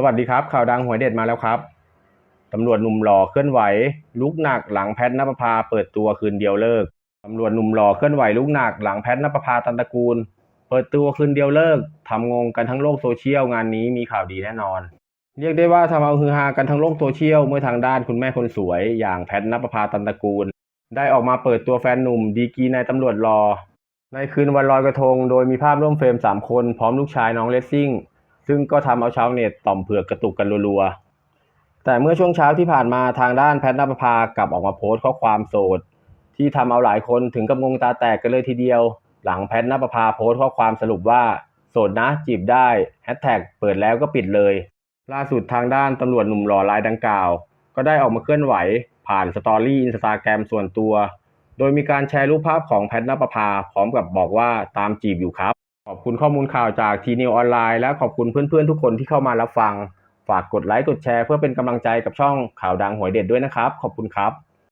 สวัสดีครับ ข่าวดังหวยเด็ดมาแล้วครับตำรวจหนุ่มหล่อเคลื่อนไหว ลุกหนักหลังแพทนปภาเปิดตัวคืนเดียวเลิกตำรวจหนุ่มหล่อเคลื่อนไหวลุกหนักหลังแพทนปภาตันตะกูล เปิดตัวคืนเดียวเลิกทำงงกันทั้งโลกโซเชียลงานนี้มีข่าวดีแน่นอน เรียกได้ว่าทำเอาฮือฮากันทั้งโลกโซเชียลเมื่อทางด้านคุณแม่คนสวย อย่างแพทนปภาตันตะกูล ได้ออกมาเปิดตัวแฟนหนุ่มดีกีนายตำรวจรอในคืนวันลอยกระทง โดยมีภาพร่วมเฟรม3คนพร้อมลูกชายน้องเลสซิ่ง ซึ่งก็ทำเอาชาวเน็ตต่อมเผือกกระตุกกันรัวๆ แต่เมื่อช่วงเช้าที่ผ่านมาทางด้านแพทนปภากลับออกมาโพสต์ข้อความโสด ที่ทำเอาหลายคนถึงกับงงตาแตกกันเลยทีเดียว หลังแพทนปภาโพสต์ข้อความสรุปว่า โสดนะจีบได้แฮชแท็กเปิดแล้วก็ปิดเลย ล่าสุดทางด้านตำรวจหนุ่มหล่อรายดังกล่าว ก็ได้ออกมาเคลื่อนไหว ผ่านสตอรี่อินสตาแกรมส่วนตัว โดยมีการแชร์รูปภาพของแพทนปภาพร้อมกับบอกว่าตามจีบอยู่ครับ ขอบคุณข้อมูลข่าวจากทีนิวออนไลน์และขอบคุณเพื่อนๆทุกคนที่เข้ามารับฟัง ฝากกดไลค์กดแชร์เพื่อเป็นกำลังใจกับช่องข่าวดังหวยเด็ดด้วยนะครับ ขอบคุณครับ